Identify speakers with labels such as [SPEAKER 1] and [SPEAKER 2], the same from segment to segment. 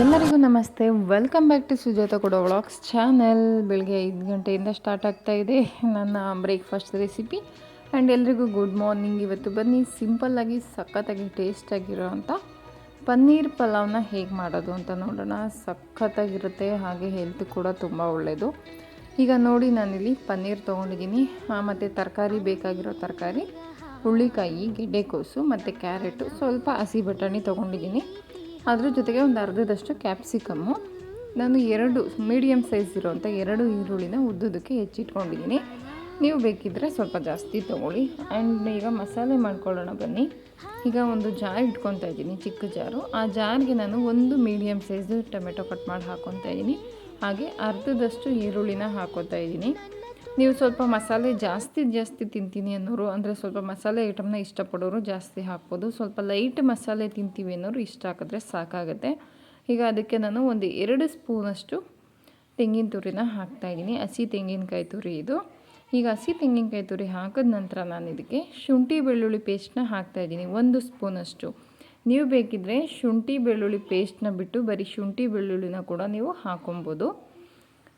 [SPEAKER 1] ಎಲ್ಲರಿಗೂ ನಮಸ್ತೆ. Welcome back to Sujata ಕೊಡೋ ವ್ಲಾಗ್ಸ್ ಚಾನೆಲ್ ಬೆಳಗ್ಗೆ ಐದು ಗಂಟೆಯಿಂದ ಸ್ಟಾರ್ಟ್ ಆಗ್ತಾ ಇದೆ ನನ್ನ ಬ್ರೇಕ್ಫಾಸ್ಟ್ ರೆಸಿಪಿ ಆ್ಯಂಡ್ ಎಲ್ರಿಗೂ ಗುಡ್ ಮಾರ್ನಿಂಗ್ ಇವತ್ತು ಬನ್ನಿ ಸಿಂಪಲ್ಲಾಗಿ ಸಖತ್ತಾಗಿ ಟೇಸ್ಟಾಗಿರೋ ಅಂಥ ಪನ್ನೀರ್ ಪಲಾವ್ನ ಹೇಗೆ ಮಾಡೋದು ಅಂತ ನೋಡೋಣ. ಸಖತ್ತಾಗಿರುತ್ತೆ ಹಾಗೆ ಹೆಲ್ತ್ ಕೂಡ ತುಂಬ ಒಳ್ಳೆಯದು ಈಗ ನೋಡಿ ನಾನಿಲ್ಲಿ ಪನ್ನೀರ್ ತೊಗೊಂಡಿದ್ದೀನಿ. ಮತ್ತು ತರಕಾರಿ ಬೇಕಾಗಿರೋ ತರಕಾರಿ ಹುಳ್ಳಿಕಾಯಿ ಗೆಡ್ಡೆಕೋಸು ಮತ್ತು ಕ್ಯಾರೆಟು. ಸ್ವಲ್ಪ ಹಸಿ ಬಟಾಣಿ ತೊಗೊಂಡಿದ್ದೀನಿ. ಅದ್ರ ಜೊತೆಗೆ ಒಂದು ಅರ್ಧದಷ್ಟು ಕ್ಯಾಪ್ಸಿಕಮ್ಮು ನಾನು ಎರಡು ಮೀಡಿಯಮ್ ಸೈಜ್ ಇರೋವಂಥ ಎರಡು ಈರುಳ್ಳಿನ ಉದ್ದುದಕ್ಕೆ ಹೆಚ್ಚಿಟ್ಕೊಂಡಿದ್ದೀನಿ. ನೀವು ಬೇಕಿದ್ದರೆ ಸ್ವಲ್ಪ ಜಾಸ್ತಿ ತೊಗೊಳ್ಳಿ. ಆ್ಯಂಡ್ ಈಗ ಮಸಾಲೆ ಮಾಡ್ಕೊಳ್ಳೋಣ ಬನ್ನಿ. ಈಗ ಒಂದು ಜಾರ್ ಇಟ್ಕೊತಾ ಇದ್ದೀನಿ ಚಿಕ್ಕ ಜಾರು ಆ ಜಾರ್ಗೆ ನಾನು ಒಂದು ಮೀಡಿಯಮ್ ಸೈಜು ಟೊಮೆಟೊ ಕಟ್ ಮಾಡಿ ಹಾಕ್ಕೊತಾ ಇದ್ದೀನಿ. ಹಾಗೆ ಅರ್ಧದಷ್ಟು ಈರುಳ್ಳಿನ ಹಾಕೋತಾ ಇದ್ದೀನಿ. ನೀವು ಸ್ವಲ್ಪ ಮಸಾಲೆ ಜಾಸ್ತಿ ಜಾಸ್ತಿ ತಿಂತೀನಿ ಅನ್ನೋರು, ಅಂದರೆ ಸ್ವಲ್ಪ ಮಸಾಲೆ ಐಟಮ್ನ ಇಷ್ಟಪಡೋರು ಜಾಸ್ತಿ ಹಾಕ್ಬೋದು. ಸ್ವಲ್ಪ ಲೈಟ್ ಮಸಾಲೆ ತಿಂತೀವಿ ಅನ್ನೋರು ಇಷ್ಟ ಹಾಕಿದ್ರೆ ಸಾಕಾಗುತ್ತೆ. ಈಗ ಅದಕ್ಕೆ ನಾನು ಒಂದು ಎರಡು ಸ್ಪೂನಷ್ಟು ತೆಂಗಿನ ತುರಿನ ಹಾಕ್ತಾಯಿದ್ದೀನಿ ಹಸಿ ತೆಂಗಿನಕಾಯಿ ತುರಿ ಇದು. ಈಗ ಹಸಿ ತೆಂಗಿನಕಾಯಿ ತುರಿ ಹಾಕಿದ ನಂತರ ನಾನು ಇದಕ್ಕೆ ಶುಂಠಿ ಬೆಳ್ಳುಳ್ಳಿ ಪೇಸ್ಟ್ನ ಹಾಕ್ತಾಯಿದ್ದೀನಿ ಒಂದು ಸ್ಪೂನಷ್ಟು. ನೀವು ಬೇಕಿದ್ದರೆ ಶುಂಠಿ ಬೆಳ್ಳುಳ್ಳಿ ಪೇಸ್ಟ್ನ ಬಿಟ್ಟು ಬರೀ ಶುಂಠಿ ಬೆಳ್ಳುಳ್ಳಿನ ಕೂಡ ನೀವು ಹಾಕೊಬೋದು.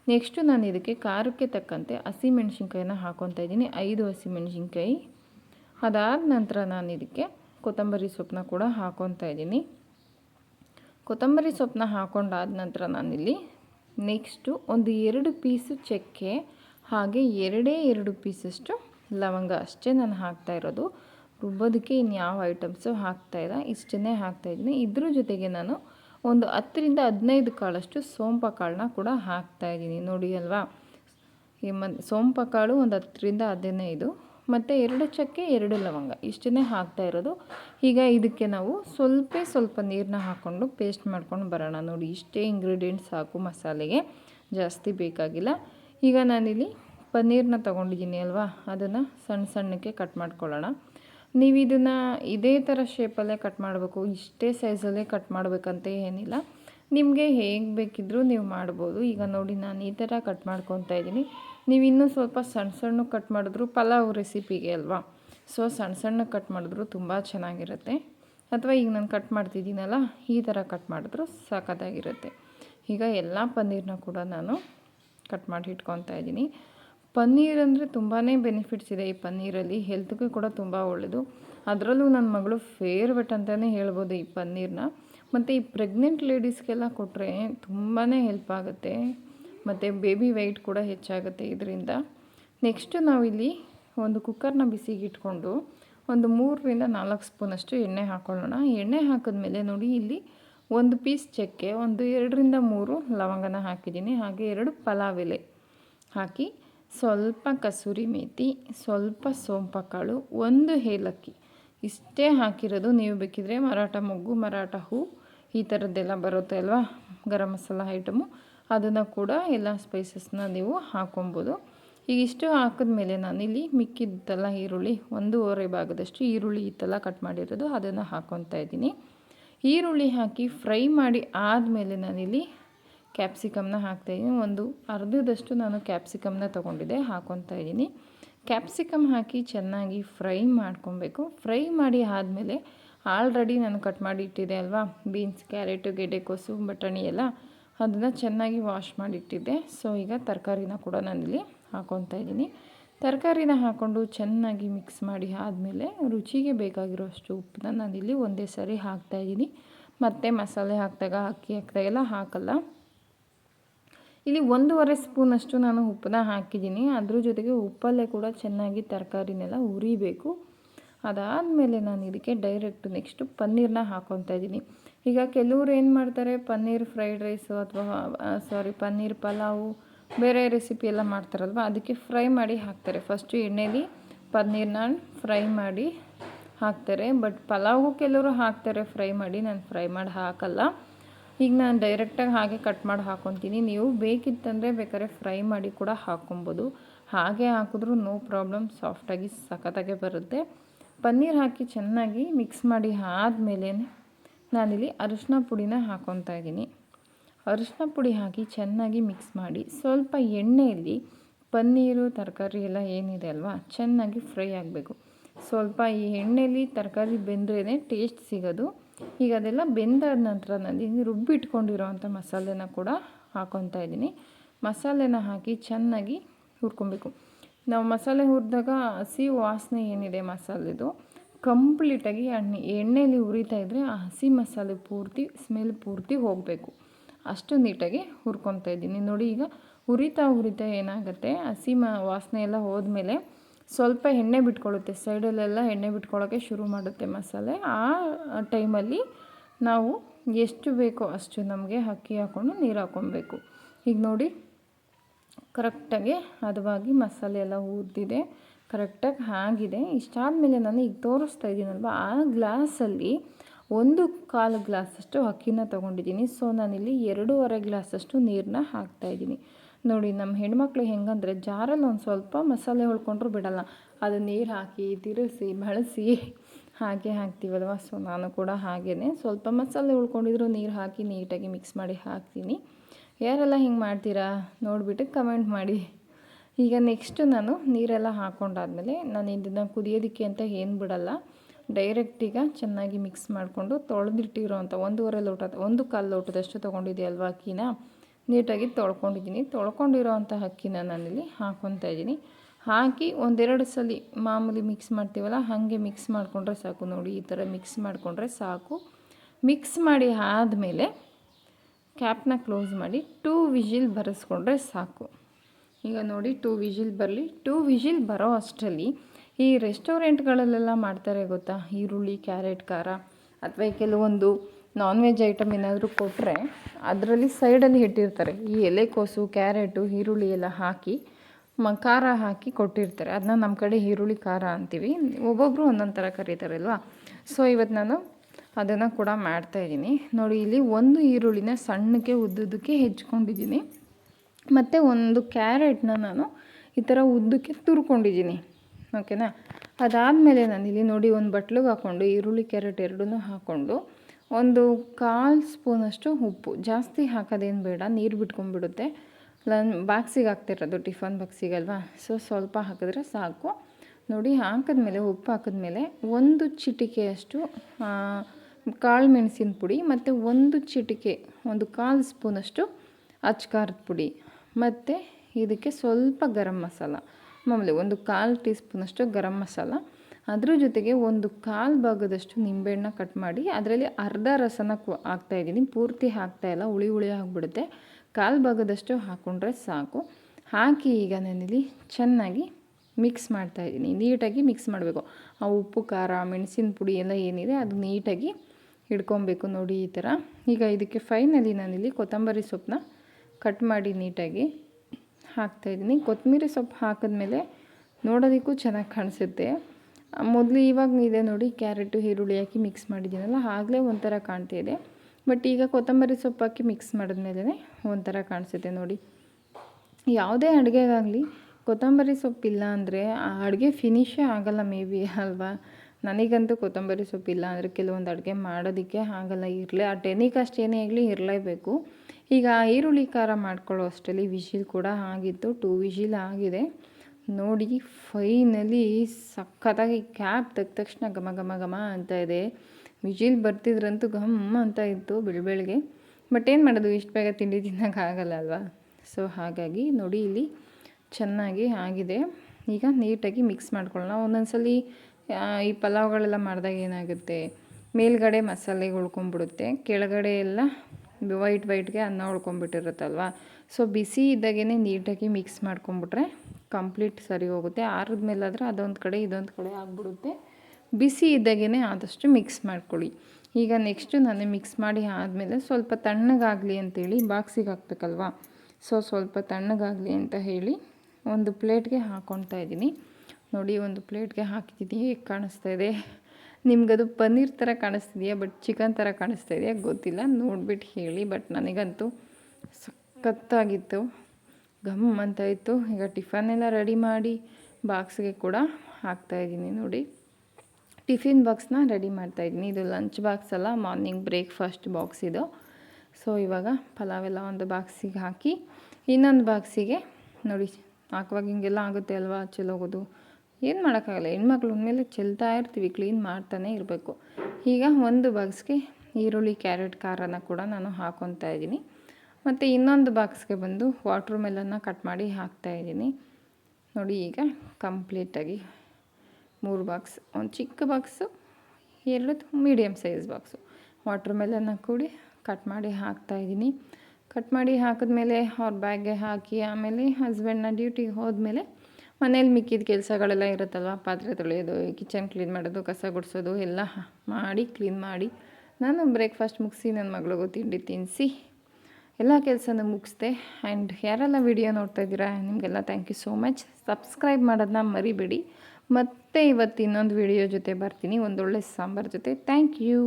[SPEAKER 1] ನೆಕ್ಸ್ಟು ನಾನು ಇದಕ್ಕೆ ಖಾರಕ್ಕೆ ತಕ್ಕಂತೆ ಹಸಿಮೆಣ್ಸಿನ್ಕಾಯಿನ ಹಾಕೊತಾ ಇದ್ದೀನಿ. ಐದು ಹಸಿಮೆಣ್ಸಿನ್ಕಾಯಿ ಅದಾದ ನಂತರ ನಾನು ಇದಕ್ಕೆ ಕೊತ್ತಂಬರಿ ಸೊಪ್ಪನ್ನ ಕೂಡ ಹಾಕೊತಾ ಇದ್ದೀನಿ. ಕೊತ್ತಂಬರಿ ಸೊಪ್ಪನ್ನ ಹಾಕೊಂಡಾದ ನಂತರ ನಾನಿಲ್ಲಿ ನೆಕ್ಸ್ಟು ಒಂದು ಎರಡು ಪೀಸು ಚಕ್ಕೆ, ಹಾಗೆ ಎರಡೇ ಎರಡು ಪೀಸಷ್ಟು ಲವಂಗ ಅಷ್ಟೇ ನಾನು ಹಾಕ್ತಾ ಇರೋದು. ರುಬ್ಬೋದಕ್ಕೆ ಇನ್ಯಾವ ಐಟಮ್ಸು ಹಾಕ್ತಾಯಿಲ್ಲ ಇಷ್ಟನ್ನೇ ಹಾಕ್ತಾಯಿದ್ದೀನಿ ಇದ್ರ ಜೊತೆಗೆ ನಾನು ಒಂದು ಹತ್ತರಿಂದ ಹದಿನೈದು ಕಾಳಷ್ಟು ಸೋಂಪ ಕಾಳನ್ನ ಕೂಡ ಹಾಕ್ತಾಯಿದ್ದೀನಿ ನೋಡಿ ಅಲ್ವಾ? ಈ ಮನ್ ಸೋಂಪ ಕಾಳು ಒಂದು ಹತ್ತರಿಂದ ಹದಿನೈದು, ಮತ್ತು ಎರಡು ಚಕ್ಕೆ ಎರಡು ಲವಂಗ. ಇಷ್ಟನ್ನೇ ಹಾಕ್ತಾ ಇರೋದು. ಈಗ ಇದಕ್ಕೆ ನಾವು ಸ್ವಲ್ಪ ಸ್ವಲ್ಪ ನೀರನ್ನ ಹಾಕ್ಕೊಂಡು ಪೇಸ್ಟ್ ಮಾಡ್ಕೊಂಡು ಬರೋಣ. ನೋಡಿ, ಇಷ್ಟೇ ಇಂಗ್ರೀಡಿಯೆಂಟ್ಸ್ ಸಾಕು ಮಸಾಲೆಗೆ. ಜಾಸ್ತಿ ಬೇಕಾಗಿಲ್ಲ. ಈಗ ನಾನಿಲ್ಲಿ ಪನ್ನೀರನ್ನ ತೊಗೊಂಡಿದ್ದೀನಿ ಅಲ್ವಾ? ಅದನ್ನು ಸಣ್ಣ ಸಣ್ಣಕ್ಕೆ ಕಟ್ ಮಾಡ್ಕೊಳ್ಳೋಣ. ನೀವು ಇದನ್ನು ಇದೇ ಥರ ಶೇಪಲ್ಲೇ ಕಟ್ ಮಾಡಬೇಕು, ಇಷ್ಟೇ ಸೈಜಲ್ಲೇ ಕಟ್ ಮಾಡಬೇಕಂತ ಏನಿಲ್ಲ. ನಿಮಗೆ ಹೇಗೆ ಬೇಕಿದ್ದರೂ ನೀವು ಮಾಡ್ಬೋದು. ಈಗ ನೋಡಿ ನಾನು ಈ ಥರ ಕಟ್ ಮಾಡ್ಕೊತಾ ಇದ್ದೀನಿ. ನೀವು ಇನ್ನೂ ಸ್ವಲ್ಪ ಸಣ್ಣ ಸಣ್ಣ ಕಟ್ ಮಾಡಿದ್ರು ಪಲಾವ್ ರೆಸಿಪಿಗೆ ಅಲ್ವಾ? ಸೊ ಸಣ್ಣ ಸಣ್ಣ ಕಟ್ ಮಾಡಿದ್ರು ತುಂಬ ಚೆನ್ನಾಗಿರುತ್ತೆ. ಅಥವಾ ಈಗ ನಾನು ಕಟ್ ಮಾಡ್ತಿದ್ದೀನಲ್ಲ, ಈ ಥರ ಕಟ್ ಮಾಡಿದ್ರು ಸಾಕತ್ತಾಗಿರುತ್ತೆ ಈಗ ಎಲ್ಲ ಪನ್ನೀರನ್ನ ಕೂಡ ನಾನು ಕಟ್ ಮಾಡಿ ಇಟ್ಕೊತಾ ಇದ್ದೀನಿ. ಪನ್ನೀರ್ ಅಂದರೆ ತುಂಬಾ ಬೆನಿಫಿಟ್ಸ್ ಇದೆ ಈ ಪನ್ನೀರಲ್ಲಿ. ಹೆಲ್ತ್ಗೂ ಕೂಡ ತುಂಬ ಒಳ್ಳೆಯದು ಅದರಲ್ಲೂ ನನ್ನ ಮಗಳು ಫೇವ್ರೆಟ್ ಅಂತಲೇ ಹೇಳ್ಬೋದು ಈ ಪನ್ನೀರನ್ನ ಮತ್ತು ಈ ಪ್ರೆಗ್ನೆಂಟ್ ಲೇಡೀಸ್ಗೆಲ್ಲ ಕೊಟ್ಟರೆ ತುಂಬಾ ಹೆಲ್ಪ್ ಆಗುತ್ತೆ. ಮತ್ತು ಬೇಬಿ ವೆಯ್ಟ್ ಕೂಡ ಹೆಚ್ಚಾಗುತ್ತೆ ಇದರಿಂದ. ನೆಕ್ಸ್ಟು ನಾವಿಲ್ಲಿ ಒಂದು ಕುಕ್ಕರ್ನ ಬಿಸಿಗೆ ಇಟ್ಕೊಂಡು ಒಂದು ಮೂರರಿಂದ ನಾಲ್ಕು ಸ್ಪೂನಷ್ಟು ಎಣ್ಣೆ ಹಾಕ್ಕೊಳ್ಳೋಣ ಎಣ್ಣೆ ಹಾಕಿದ್ಮೇಲೆ ನೋಡಿ ಇಲ್ಲಿ ಒಂದು ಪೀಸ್ ಚಕ್ಕೆ ಒಂದು ಎರಡರಿಂದ ಮೂರು ಲವಂಗನ ಹಾಕಿದ್ದೀನಿ. ಹಾಗೆ ಎರಡು ಪಲಾವ್ ಎಲೆ ಹಾಕಿ ಸ್ವಲ್ಪ ಕಸೂರಿ ಮೇಥಿ ಸ್ವಲ್ಪ ಸೋಂಪ ಕಾಳು ಒಂದು ಏಲಕ್ಕಿ. ಇಷ್ಟೇ ಹಾಕಿರೋದು ನೀವು ಬೇಕಿದ್ರೆ ಮರಾಠ ಮೊಗ್ಗು, ಮರಾಠ ಹೂ, ಈ ಥರದ್ದೆಲ್ಲ ಬರುತ್ತೆ ಅಲ್ವಾ? ಗರಂ ಮಸಾಲ ಐಟಮು. ಅದನ್ನು ಕೂಡ ಎಲ್ಲ ಸ್ಪೈಸಸ್ನ ನೀವು ಹಾಕೊಬೋದು. ಈಗ ಇಷ್ಟು ಹಾಕಿದ್ಮೇಲೆ ನಾನಿಲ್ಲಿ ಮಿಕ್ಕಿದ್ದಲ್ಲ ಈರುಳ್ಳಿ, ಒಂದೂವರೆ ಭಾಗದಷ್ಟು ಈರುಳ್ಳಿ ಇತ್ತಲ್ಲ ಕಟ್ ಮಾಡಿರೋದು, ಅದನ್ನು ಹಾಕ್ಕೊತಾ ಇದ್ದೀನಿ. ಈರುಳ್ಳಿ ಹಾಕಿ ಫ್ರೈ ಮಾಡಿ ಆದಮೇಲೆ ನಾನಿಲ್ಲಿ ಕ್ಯಾಪ್ಸಿಕಮ್ನ ಹಾಕ್ತಾಯಿದ್ದೀನಿ. ಒಂದು ಅರ್ಧದಷ್ಟು ನಾನು ಕ್ಯಾಪ್ಸಿಕಮ್ನ ತೊಗೊಂಡಿದ್ದೆ ಹಾಕ್ಕೊತಾ ಇದ್ದೀನಿ. ಕ್ಯಾಪ್ಸಿಕಮ್ ಹಾಕಿ ಚೆನ್ನಾಗಿ ಫ್ರೈ ಮಾಡ್ಕೊಬೇಕು. ಫ್ರೈ ಮಾಡಿ ಆದಮೇಲೆ ಆಲ್ರೆಡಿ ನಾನು ಕಟ್ ಮಾಡಿ ಇಟ್ಟಿದ್ದೆ ಅಲ್ವಾ? ಬೀನ್ಸ್, ಕ್ಯಾರೆಟು, ಗೆಡ್ಡೆಕೋಸು, ಬಟಾಣಿ ಎಲ್ಲ, ಅದನ್ನು ಚೆನ್ನಾಗಿ ವಾಶ್ ಮಾಡಿಟ್ಟಿದ್ದೆ ಸೊ, ಈಗ ತರಕಾರಿನ ಕೂಡ ನಾನಿಲ್ಲಿ ಹಾಕೊತಾ ಇದ್ದೀನಿ. ತರಕಾರಿನ ಹಾಕ್ಕೊಂಡು ಚೆನ್ನಾಗಿ ಮಿಕ್ಸ್ ಮಾಡಿ ಆದಮೇಲೆ ರುಚಿಗೆ ಬೇಕಾಗಿರೋಷ್ಟು ಉಪ್ಪನ್ನ ನಾನಿಲ್ಲಿ ಒಂದೇ ಸಾರಿ ಹಾಕ್ತಾಯಿದ್ದೀನಿ ಮತ್ತು ಮಸಾಲೆ ಹಾಕಿದಾಗ, ಅಕ್ಕಿ ಹಾಕಿದಾಗೆಲ್ಲ ಹಾಕಲ್ಲ. ಇಲ್ಲಿ ಒಂದೂವರೆ ಸ್ಪೂನಷ್ಟು ನಾನು ಉಪ್ಪನ್ನ ಹಾಕಿದ್ದೀನಿ. ಅದ್ರ ಜೊತೆಗೆ ಉಪ್ಪಲ್ಲೇ ಕೂಡ ಚೆನ್ನಾಗಿ ತರಕಾರಿನೆಲ್ಲ ಉರಿಬೇಕು ಅದಾದಮೇಲೆ ನಾನು ಇದಕ್ಕೆ ಡೈರೆಕ್ಟ್ ನೆಕ್ಸ್ಟು ಪನ್ನೀರನ್ನ ಹಾಕ್ಕೊತಾ ಇದ್ದೀನಿ. ಈಗ ಕೆಲವ್ರು ಏನು ಮಾಡ್ತಾರೆ, ಪನ್ನೀರ್ ಫ್ರೈಡ್ ರೈಸು ಅಥವಾ ಸಾರಿ ಪನ್ನೀರ್ ಪಲಾವು, ಬೇರೆ ರೆಸಿಪಿ ಎಲ್ಲ ಮಾಡ್ತಾರಲ್ವ, ಅದಕ್ಕೆ ಫ್ರೈ ಮಾಡಿ ಹಾಕ್ತಾರೆ. ಫಸ್ಟು ಎಣ್ಣೆಲಿ ಪನ್ನೀರ್ನ ಫ್ರೈ ಮಾಡಿ ಹಾಕ್ತಾರೆ. ಬಟ್ ಪಲಾವ್ಗೂ ಕೆಲವರು ಹಾಕ್ತಾರೆ, ಫ್ರೈ ಮಾಡಿ. ನಾನು ಫ್ರೈ ಮಾಡಿ ಹಾಕಲ್ಲ. ಈಗ ನಾನು ಡೈರೆಕ್ಟಾಗಿ ಹಾಗೆ ಕಟ್ ಮಾಡಿ ಹಾಕ್ಕೊತೀನಿ ನೀವು ಬೇಕಿತ್ತಂದರೆ ಬೇಕಾದ್ರೆ ಫ್ರೈ ಮಾಡಿ ಕೂಡ ಹಾಕ್ಕೊಬೋದು ಹಾಗೆ ಹಾಕಿದ್ರೂ ನೋ ಪ್ರಾಬ್ಲಮ್ ಸಾಫ್ಟಾಗಿ ಸಖತ್ತಾಗೆ ಬರುತ್ತೆ. ಪನ್ನೀರ್ ಹಾಕಿ ಚೆನ್ನಾಗಿ ಮಿಕ್ಸ್ ಮಾಡಿ ಆದಮೇಲೆ ನಾನಿಲ್ಲಿ ಅರಿಶಿನ ಪುಡಿನ ಹಾಕೊತಾ ಇದ್ದೀನಿ. ಅರಿಶಿನ ಪುಡಿ ಹಾಕಿ ಚೆನ್ನಾಗಿ ಮಿಕ್ಸ್ ಮಾಡಿ ಸ್ವಲ್ಪ ಎಣ್ಣೆಯಲ್ಲಿ ಪನ್ನೀರು, ತರಕಾರಿ ಎಲ್ಲ ಏನಿದೆ ಅಲ್ವಾ, ಚೆನ್ನಾಗಿ ಫ್ರೈ ಆಗಬೇಕು. ಸ್ವಲ್ಪ ಈ ಎಣ್ಣೆಲಿ ತರಕಾರಿ ಬೆಂದ್ರೇ ಟೇಸ್ಟ್ ಸಿಗೋದು. ಈಗ ಅದೆಲ್ಲ ಬೆಂದಾದ ನಂತರ ನಾನು ರುಬ್ಬಿಟ್ಕೊಂಡಿರೋ ಅಂಥ ಮಸಾಲೆನ ಕೂಡ ಹಾಕೊತಾ ಇದ್ದೀನಿ. ಮಸಾಲೆನ ಹಾಕಿ ಚೆನ್ನಾಗಿ ಹುರ್ಕೊಬೇಕು. ನಾವು ಮಸಾಲೆ ಹುರಿದಾಗ ಹಸಿ ವಾಸನೆ ಏನಿದೆ ಮಸಾಲೆದು? ಕಂಪ್ಲೀಟಾಗಿ ಎಣ್ಣೆ ಎಣ್ಣೆಯಲ್ಲಿ ಹುರಿತಾ ಇದ್ದರೆ ಆ ಹಸಿ ಮಸಾಲೆ ಪೂರ್ತಿ ಸ್ಮೆಲ್ ಪೂರ್ತಿ ಹೋಗಬೇಕು. ಅಷ್ಟು ನೀಟಾಗಿ ಹುರ್ಕೊತಾ ಇದ್ದೀನಿ. ನೋಡಿ ಈಗ ಹುರಿತಾ ಹುರಿತಾ ಏನಾಗುತ್ತೆ? ಹಸಿ ಮ, ವಾಸನೆ ಎಲ್ಲ ಹೋದ್ಮೇಲೆ ಸ್ವಲ್ಪ ಎಣ್ಣೆ ಬಿಟ್ಕೊಳ್ಳುತ್ತೆ. ಸೈಡಲ್ಲೆಲ್ಲ ಎಣ್ಣೆ ಬಿಟ್ಕೊಳ್ಳೋಕ್ಕೆ ಶುರು ಮಾಡುತ್ತೆ ಮಸಾಲೆ. ಆ ಟೈಮಲ್ಲಿ ನಾವು ಎಷ್ಟು ಬೇಕೋ ಅಷ್ಟು ನಮಗೆ ಅಕ್ಕಿ ಹಾಕ್ಕೊಂಡು ನೀರು ಹಾಕ್ಕೊಬೇಕು ಈಗ ನೋಡಿ, ಕರೆಕ್ಟಾಗಿ ಹದವಾಗಿ ಮಸಾಲೆ ಎಲ್ಲ ಊದಿದೆ ಕರೆಕ್ಟಾಗಿ ಆಗಿದೆ. ಇಷ್ಟಾದಮೇಲೆ ನಾನು ಈಗ ತೋರಿಸ್ತಾ ಇದ್ದೀನಲ್ವ, ಆ ಗ್ಲಾಸಲ್ಲಿ ಒಂದು ಕಾಲು ಗ್ಲಾಸಷ್ಟು ಅಕ್ಕಿನ ತೊಗೊಂಡಿದ್ದೀನಿ. ಸೊ ನಾನಿಲ್ಲಿ ಎರಡೂವರೆ ಗ್ಲಾಸಷ್ಟು ನೀರನ್ನ ಹಾಕ್ತಾಯಿದ್ದೀನಿ ನೋಡಿ ನಮ್ಮ ಹೆಣ್ಮಕ್ಳು ಹೆಂಗಂದರೆ ಜಾರಲ್ಲಿ ಒಂದು ಸ್ವಲ್ಪ ಮಸಾಲೆ ಹೊಳ್ಕೊಂಡ್ರು ಬಿಡಲ್ಲ. ಅದು ನೀರು ಹಾಕಿ ತಿರುಸಿ ಬಳಸಿ ಹಾಗೆ ಹಾಕ್ತೀವಲ್ವ? ಸೊ ನಾನು ಕೂಡ ಹಾಗೇ ಸ್ವಲ್ಪ ಮಸಾಲೆ ಉಳ್ಕೊಂಡಿದ್ರು ನೀರು ಹಾಕಿ ನೀಟಾಗಿ ಮಿಕ್ಸ್ ಮಾಡಿ ಹಾಕ್ತೀನಿ. ಯಾರೆಲ್ಲ ಹಿಂಗೆ ಮಾಡ್ತೀರಾ ನೋಡಿಬಿಟ್ಟು ಕಮೆಂಟ್ ಮಾಡಿ. ಈಗ ನೆಕ್ಸ್ಟು ನಾನು ನೀರೆಲ್ಲ ಹಾಕ್ಕೊಂಡಾದ್ಮೇಲೆ ನಾನು ಇದನ್ನು ಕುದಿಯೋದಕ್ಕೆ ಅಂತ ಏನು ಬಿಡಲ್ಲ. ಈಗ ಚೆನ್ನಾಗಿ ಮಿಕ್ಸ್ ಮಾಡಿಕೊಂಡು ತೊಳೆದಿಟ್ಟಿರೋ ಅಂಥ ಒಂದೂವರೆ ಲೋಟ, ಒಂದು ಕಾಲು ಲೋಟದಷ್ಟು ತೊಗೊಂಡಿದ್ದೆ ಅಕ್ಕಿನ? ನೀಟಾಗಿ ತೊಳ್ಕೊಂಡಿದ್ದೀನಿ. ತೊಳ್ಕೊಂಡಿರೋ ಅಂಥ ಅಕ್ಕಿನ ನಾನಿಲ್ಲಿ ಹಾಕ್ಕೊತಾ ಇದ್ದೀನಿ. ಹಾಕಿ ಒಂದೆರಡು ಸಲ ಮಾಮೂಲಿ ಮಿಕ್ಸ್ ಮಾಡ್ತೀವಲ್ಲ, ಹಾಗೆ ಮಿಕ್ಸ್ ಮಾಡಿಕೊಂಡ್ರೆ ಸಾಕು ನೋಡಿ, ಈ ಥರ ಮಿಕ್ಸ್ ಮಾಡಿಕೊಂಡ್ರೆ ಸಾಕು. ಮಿಕ್ಸ್ ಮಾಡಿ ಆದಮೇಲೆ ಕ್ಯಾಪ್ನ ಕ್ಲೋಸ್ ಮಾಡಿ ಟೂ ವಿಜಿಲ್ ಬರೆಸ್ಕೊಂಡ್ರೆ ಸಾಕು. ಈಗ ನೋಡಿ ಟೂ ವಿಜಿಲ್ ಬರಲಿ. ಟೂ ವಿಜಿಲ್ ಬರೋ ಅಷ್ಟರಲ್ಲಿ ಈ ರೆಸ್ಟೋರೆಂಟ್ಗಳಲ್ಲೆಲ್ಲ ಮಾಡ್ತಾರೆ ಗೊತ್ತಾ? ಈರುಳ್ಳಿ, ಕ್ಯಾರೆಟ್, ಖಾರ, ಅಥವಾ ಕೆಲವೊಂದು ನಾನ್ ವೆಜ್ ಐಟಮ್ ಏನಾದರೂ ಕೊಟ್ಟರೆ ಅದರಲ್ಲಿ ಸೈಡಲ್ಲಿ ಇಟ್ಟಿರ್ತಾರೆ. ಈ ಎಲೆಕೋಸು ಕ್ಯಾರೆಟು, ಈರುಳ್ಳಿ ಎಲ್ಲ ಹಾಕಿ, ಮ, ಖಾರ ಹಾಕಿ ಕೊಟ್ಟಿರ್ತಾರೆ. ಅದನ್ನ ನಮ್ಮ ಕಡೆ ಈರುಳ್ಳಿ, ಖಾರ ಅಂತೀವಿ. ಒಬ್ಬೊಬ್ಬರು ಒಂದೊಂದು ಥರ ಕರೀತಾರಲ್ವ? ಸೊ ಇವತ್ತು ನಾನು ಅದನ್ನು ಕೂಡ ಮಾಡ್ತಾಯಿದ್ದೀನಿ ನೋಡಿ, ಇಲ್ಲಿ ಒಂದು ಈರುಳ್ಳಿನ ಸಣ್ಣಕ್ಕೆ ಉದ್ದುದಕ್ಕೆ ಹೆಚ್ಕೊಂಡಿದ್ದೀನಿ. ಮತ್ತು ಒಂದು ಕ್ಯಾರೆಟ್ನ ನಾನು ಈ ಥರ ಉದ್ದಕ್ಕೆ ತುರ್ಕೊಂಡಿದ್ದೀನಿ. ಓಕೆನಾ ಅದಾದಮೇಲೆ ನಾನು ಇಲ್ಲಿ ನೋಡಿ ಒಂದು ಬಟ್ಲಿಗೆ ಹಾಕ್ಕೊಂಡು ಈರುಳ್ಳಿ, ಕ್ಯಾರೆಟ್ ಎರಡೂ ಹಾಕ್ಕೊಂಡು ಒಂದು ಕಾಲು ಸ್ಪೂನಷ್ಟು ಉಪ್ಪು. ಜಾಸ್ತಿ ಹಾಕೋದೇನು ಬೇಡ, ನೀರು ಬಿಟ್ಕೊಂಡ್ಬಿಡುತ್ತೆ. ಲನ್, ಬಾಕ್ಸಿಗೆ ಹಾಕ್ತಿರೋದು, ಟಿಫನ್ ಬಾಕ್ಸಿಗಲ್ವಾ ಸೊ, ಸ್ವಲ್ಪ ಹಾಕಿದ್ರೆ ಸಾಕು. ನೋಡಿ, ಹಾಕಿದ್ಮೇಲೆ, ಉಪ್ಪು ಹಾಕಿದ್ಮೇಲೆ ಒಂದು ಚಿಟಿಕೆಯಷ್ಟು ಕಾಳು ಮೆಣಸಿನ ಪುಡಿ ಮತ್ತು ಒಂದು ಚಿಟಿಕೆ, ಒಂದು ಕಾಲು ಸ್ಪೂನಷ್ಟು ಅಚ್ಕಾರದ ಪುಡಿ. ಮತ್ತು ಇದಕ್ಕೆ ಸ್ವಲ್ಪ ಗರಂ ಮಸಾಲ. ಮಾಮೂಲಿ ಒಂದು ಕಾಲು ಟೀ ಸ್ಪೂನಷ್ಟು ಗರಂ ಮಸಾಲ. ಅದ್ರ ಜೊತೆಗೆ ಒಂದು ಕಾಲು ಭಾಗದಷ್ಟು ನಿಂಬೆಹಣ್ಣ ಕಟ್ ಮಾಡಿ, ಅದರಲ್ಲಿ ಅರ್ಧ ರಸನ ಹಾಕ್ತಾ ಇದ್ದೀನಿ. ಪೂರ್ತಿ ಹಾಕ್ತಾ ಇಲ್ಲ, ಹುಳಿ ಹುಳಿ ಆಗಿಬಿಡುತ್ತೆ. ಕಾಲು ಭಾಗದಷ್ಟು ಹಾಕ್ಕೊಂಡ್ರೆ ಸಾಕು. ಹಾಕಿ ಈಗ ನಾನಿಲ್ಲಿ ಚೆನ್ನಾಗಿ ಮಿಕ್ಸ್ ಮಾಡ್ತಾ ಇದ್ದೀನಿ. ನೀಟಾಗಿ ಮಿಕ್ಸ್ ಮಾಡಬೇಕು. ಆ ಉಪ್ಪು, ಖಾರ, ಮೆಣಸಿನ ಪುಡಿ ಎಲ್ಲ ಏನಿದೆ ಅದು ನೀಟಾಗಿ ಹಿಡ್ಕೊಬೇಕು ನೋಡಿ ಈ ಥರ. ಈಗ ಇದಕ್ಕೆ ಫೈನಲಿ ನಾನಿಲ್ಲಿ ಕೊತ್ತಂಬರಿ ಸೊಪ್ಪನ್ನ ಕಟ್ ಮಾಡಿ ನೀಟಾಗಿ ಹಾಕ್ತಾಯಿದ್ದೀನಿ ಕೊತ್ತಂಬರಿ ಸೊಪ್ಪು ಹಾಕಿದ್ಮೇಲೆ ನೋಡೋದಕ್ಕೂ ಚೆನ್ನಾಗಿ ಕಾಣಿಸುತ್ತೆ. ಮೊದಲು ಇವಾಗ ಇದೆ ನೋಡಿ, ಕ್ಯಾರೆಟು, ಈರುಳ್ಳಿ ಹಾಕಿ ಮಿಕ್ಸ್ ಮಾಡಿದ್ದೀನಲ್ಲ, ಆಗಲೇ ಒಂಥರ ಕಾಣ್ತಾ ಇದೆ. ಬಟ್ ಈಗ ಕೊತ್ತಂಬರಿ ಸೊಪ್ಪು ಹಾಕಿ ಮಿಕ್ಸ್ ಮಾಡಿದ್ಮೇಲೆ ಒಂಥರ ಕಾಣಿಸುತ್ತೆ ನೋಡಿ. ಯಾವುದೇ ಅಡುಗೆಗಾಗಲಿ ಕೊತ್ತಂಬರಿ ಸೊಪ್ಪು ಇಲ್ಲ ಅಂದರೆ ಆ ಅಡುಗೆ ಫಿನಿಶೇ ಆಗಲ್ಲ ಮೇ ಬಿ ಅಲ್ವಾ? ನನಗಂತೂ ಕೊತ್ತಂಬರಿ ಸೊಪ್ಪು ಇಲ್ಲ ಅಂದರೆ ಕೆಲವೊಂದು ಅಡುಗೆ ಮಾಡೋದಕ್ಕೆ ಆಗಲ್ಲ, ಇರಲಿ ಆ ಟೆನಿಕಷ್ಟು ಏನೇ ಆಗಲಿ ಇರಲೇಬೇಕು. ಈಗ ಈರುಳ್ಳಿ ಖಾರ ಮಾಡ್ಕೊಳ್ಳೋ ಅಷ್ಟರಲ್ಲಿ ವಿಶಿಲ್ ಕೂಡ ಆಗಿತ್ತು ಟೂ ವಿಶಿಲ್ ಆಗಿದೆ. ನೋಡಿ ಫೈನಲಿ ಸಖತ್ತಾಗಿ ಕ್ಯಾಪ್ ತೆಗ್ದ ತಕ್ಷಣ ಘಮ ಘಮ ಘಮ ಅಂತ ಇದೆ. ವಿಜಿಲ್ ಬರ್ತಿದ್ರಂತೂ ಘಮ್ ಅಂತ ಇತ್ತು ಬೆಳಬೆಳಗ್ಗೆ ಬಟ್ ಏನು ಮಾಡೋದು, ಇಷ್ಟು ಬೇಗ ತಿಂಡಿ ತಿನ್ನೋಕ್ಕಾಗಲ್ಲ ಅಲ್ವಾ? ಸೊ ಹಾಗಾಗಿ ನೋಡಿ ಇಲ್ಲಿ ಚೆನ್ನಾಗಿ ಆಗಿದೆ. ಈಗ ನೀಟಾಗಿ ಮಿಕ್ಸ್ ಮಾಡ್ಕೊಳ್ಳೋಣ. ಒಂದೊಂದ್ಸಲ ಈ ಪಲಾವ್ಗಳೆಲ್ಲ ಮಾಡಿದಾಗ ಏನಾಗುತ್ತೆ? ಮೇಲ್ಗಡೆ ಮಸಾಲೆ ಉಳ್ಕೊಂಬಿಡುತ್ತೆ ಕೆಳಗಡೆ ಎಲ್ಲ ವೈಟ್ ವೈಟ್ಗೆ ಅನ್ನ ಉಳ್ಕೊಂಬಿಟ್ಟಿರುತ್ತಲ್ವ ಸೊ ಬಿಸಿ ಇದ್ದಾಗೇ ನೀಟಾಗಿ ಮಿಕ್ಸ್ ಮಾಡ್ಕೊಂಬಿಟ್ರೆ ಕಂಪ್ಲೀಟ್ ಸರಿ ಹೋಗುತ್ತೆ. ಆರದ ಮೇಲಾದರೆ ಅದೊಂದು ಕಡೆ, ಇದೊಂದು ಕಡೆ ಆಗಿಬಿಡುತ್ತೆ. ಬಿಸಿ ಇದ್ದಾಗೇ ಆದಷ್ಟು ಮಿಕ್ಸ್ ಮಾಡ್ಕೊಳ್ಳಿ. ಈಗ ನೆಕ್ಸ್ಟು ನಾನು ಮಿಕ್ಸ್ ಮಾಡಿ ಆದಮೇಲೆ ಸ್ವಲ್ಪ ತಣ್ಣಗಾಗಲಿ ಅಂತೇಳಿ ಬಾಕ್ಸಿಗೆ ಹಾಕ್ಬೇಕಲ್ವಾ? ಸೊ ಸ್ವಲ್ಪ ತಣ್ಣಗಾಗಲಿ ಅಂತ ಹೇಳಿ ಒಂದು ಪ್ಲೇಟ್ಗೆ ಹಾಕ್ಕೊತಾ ಇದ್ದೀನಿ. ನೋಡಿ, ಒಂದು ಪ್ಲೇಟ್ಗೆ ಹಾಕಿದ್ದೀನಿ ಹೇಗೆ ಕಾಣಿಸ್ತಾ ಇದೆ. ನಿಮಗದು ಪನ್ನೀರ್ ಥರ ಕಾಣಿಸ್ತಿದೆಯಾ? ಬಟ್ ಚಿಕನ್ ಥರ ಕಾಣಿಸ್ತಾ ಇದೆಯಾ? ಗೊತ್ತಿಲ್ಲ. ನೋಡ್ಬಿಟ್ಟು ಹೇಳಿ. ಬಟ್ ನನಗಂತೂ ಸಖತ್ತಾಗಿತ್ತು. ಘಮ್ ಅಂತ ಇತ್ತು. ಈಗ ಟಿಫನ್ ಎಲ್ಲ ರೆಡಿ ಮಾಡಿ ಬಾಕ್ಸ್ಗೆ ಕೂಡ ಹಾಕ್ತಾಯಿದ್ದೀನಿ ನೋಡಿ. ಟಿಫಿನ್ ಬಾಕ್ಸ್ನ ರೆಡಿ ಮಾಡ್ತಾಯಿದ್ದೀನಿ ಇದು ಲಂಚ್ ಬಾಕ್ಸ್ ಅಲ್ಲ ಮಾರ್ನಿಂಗ್ ಬ್ರೇಕ್ಫಾಸ್ಟ್ ಬಾಕ್ಸ್ ಇದು. ಸೊ ಇವಾಗ ಪಲಾವೆಲ್ಲ ಒಂದು ಬಾಕ್ಸಿಗೆ ಹಾಕಿ, ಇನ್ನೊಂದು ಬಾಕ್ಸಿಗೆ ನೋಡಿ, ಹಾಕುವಾಗ ಹಿಂಗೆಲ್ಲ ಆಗುತ್ತೆ ಅಲ್ವಾ, ಚೆಲ್ಲೋಗೋದು. ಏನು ಮಾಡೋಕ್ಕಾಗಲ್ಲ, ಹೆಣ್ಮಕ್ಳು ಮೇಲೆ ಚೆಲ್ತಾ ಇರ್ತೀವಿ ಕ್ಲೀನ್ ಮಾಡ್ತಾನೆ ಇರಬೇಕು. ಈಗ ಒಂದು ಬಾಕ್ಸ್ಗೆ ಈರುಳ್ಳಿ ಕ್ಯಾರೆಟ್ ಖಾರನ ಕೂಡ ನಾನು ಹಾಕೊತಾ ಇದ್ದೀನಿ. ಮತ್ತು ಇನ್ನೊಂದು ಬಾಕ್ಸ್ಗೆ ಬಂದು ವಾಟ್ರ್ ಮೆಲನ್ನ ಕಟ್ ಮಾಡಿ ಹಾಕ್ತಾಯಿದ್ದೀನಿ ನೋಡಿ ಈಗ ಕಂಪ್ಲೀಟಾಗಿ ಮೂರು ಬಾಕ್ಸ್, ಒಂದು ಚಿಕ್ಕ ಬಾಕ್ಸು, ಎರಡು ಮೀಡಿಯಮ್ ಸೈಜ್ ಬಾಕ್ಸು. ವಾಟ್ರ್ ಮೆಲನ್ನ ಕೂಡಿ ಕಟ್ ಮಾಡಿ ಹಾಕ್ತಾಯಿದ್ದೀನಿ ಕಟ್ ಮಾಡಿ ಹಾಕಿದ್ಮೇಲೆ ಅವ್ರ ಬ್ಯಾಗ್ಗೆ ಹಾಕಿ ಆಮೇಲೆ ಹಸ್ಬೆಂಡ್ನ ಡ್ಯೂಟಿಗೆ ಹೋದ್ಮೇಲೆ ಮನೇಲಿ ಮಿಕ್ಕಿದ ಕೆಲಸಗಳೆಲ್ಲ ಇರುತ್ತಲ್ವ, ಪಾತ್ರೆ ತೊಳೆಯೋದು, ಕಿಚನ್ ಕ್ಲೀನ್ ಮಾಡೋದು, ಕಸ ಗುಡಿಸೋದು, ಎಲ್ಲ ಮಾಡಿ ಕ್ಲೀನ್ ಮಾಡಿ ನಾನು ಬ್ರೇಕ್ಫಾಸ್ಟ್ ಮುಗಿಸಿ ನನ್ನ ಮಗಳಿಗೂ ತಿಂಡಿ ತಿನ್ನಿಸಿ ಎಲ್ಲ ಕೆಲಸನ ಮುಗಿಸ್ದೆ. ಆ್ಯಂಡ್ ಯಾರೆಲ್ಲ ವಿಡಿಯೋ ನೋಡ್ತಾ ಇದ್ದೀರಾ, ನಿಮಗೆಲ್ಲ thank you so much subscribe ಮಾಡೋದನ್ನ ಮರಿಬೇಡಿ. ಮತ್ತೆ ಇವತ್ತು ಇನ್ನೊಂದು ವಿಡಿಯೋ ಜೊತೆ ಬರ್ತೀನಿ. ಒಂದೊಳ್ಳೆ ಸಾಂಬಾರ್ ಜೊತೆ. Thank you